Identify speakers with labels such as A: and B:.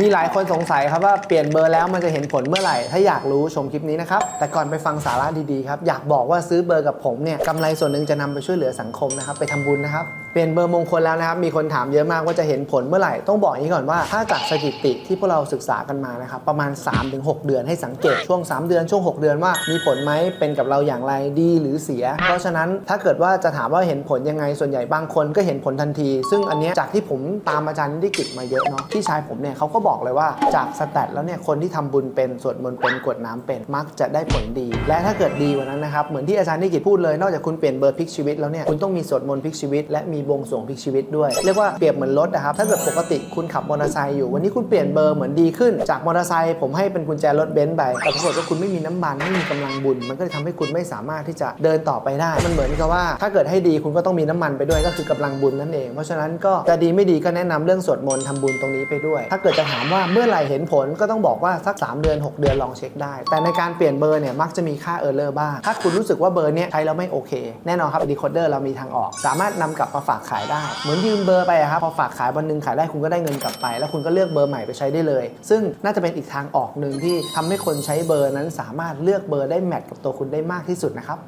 A: มีหลายคนสงสัยครับว่าเปลี่ยนเบอร์แล้วมันจะเห็นผลเมื่อไหร่ ถ้าอยากรู้ชมคลิปนี้นะครับ แต่ก่อนไปฟังสาระดีๆครับ อยากบอกว่าซื้อเบอร์กับผมเนี่ยกำไรส่วนหนึ่งจะนำไปช่วยเหลือสังคมนะครับ ไปทำบุญนะครับ ปลี่ยนเบอร์มงคลแล้วนะครับ มีคนถามเยอะมากว่าจะเห็นผลเมื่อไหร่ ต้องบอกอย่างนี้ก่อนว่า ถ้าจากสถิติที่พวกเราศึกษากันมานะครับ ประมาณ 3-6 เดือนให้สังเกตช่วง 3 เดือนช่วง 6 เดือนว่ามีผลไหมเป็นกับเราอย่างไรดีหรือเสีย เพราะฉะนั้นถ้าเกิดว่าจะถามว่าเห็นผลยังไงส่วนใหญ่บางคนก็เห็นผลทันที ซึ่งอันนี้จากที่ผมตามอาจารย์นิติกิจมาเยอะเนาะพี่ชายผมเนี่ยเขาก็บอกเลยว่าจากสแตทแล้วเนี่ยคนที่ทำบุญเป็นสวดมนต์เป็นกวดน้ำเป็นมักจะได้ผลดี และถ้าเกิดดีกว่านั้นนะครับเหมือนที่อาจารย์นิติกิจพูดเลยนอกจากคุณเปลี่ยนเบอร์พลิกชีวิตแล้วเนี่ยคุณต้องมีสวดมนต์พลิกชีวิตและมีวงสวงพลิกชีวิตด้วย เรียกว่าเปรียบเหมือนรถนะครับ ถ้าเกิดปกติคุณขับมอเตอร์ไซค์อยู่ วันนี้คุณเปลี่ยนเบอร์เหมือนดีขึ้น จากมอเตอร์ไซค์ผมให้เป็นกุญแจรถเบนซ์ไป แต่ปรากฏว่าคุณไม่มีน้ำมันไม่มีกำลังบุญ มันก็จะทำให้คุณไม่สามารถที่จะเดินต่อไปได้ มันเหมือนกับว่า ถ้าเกิดให้ดีคุณก็ต้องมีน้ำมันไปด้วยก็คือกำลังบุญนั่นเอง เพราะฉะนั้นก็จะดีไม่ดีก็แนะนำเรื่องสวดมนต์ทำบุญตรงนี้ไปด้วย ถ้าเกิดจะถามว่าเมื่อไหร่เห็นผลก็ต้องบอกว่าสัก 3 เดือน 6 เดือนลองเช็คได้ แต่ในการเปลี่ยนเบอร์เนี่ยมักจะมีค่าเออร์เลอร์บ้างถ้าคุณรู้สึกว่าเบอร์เนี้ยใช้แล้วไม่โอเค แน่นอนครับดีโคเดอร์เรามีทางออก สามารถนำกลับมาฝากขายได้ เหมือนยืมเบอร์ไปอะครับพอฝากขายวันหนึงขายได้คุณก็ได้เงินกลับไป แล้วคุณก็เลือกเบอร์ใหม่ไปใช้ได้เลย ซึ่งน่าจะเป็นอีกทางออกหนึ่งที่ทำให้คนใช้เบอร์นั้นสามารถเลือกเบอร์ได้แมทกับตัวคุณได้มากที่สุดนะครับ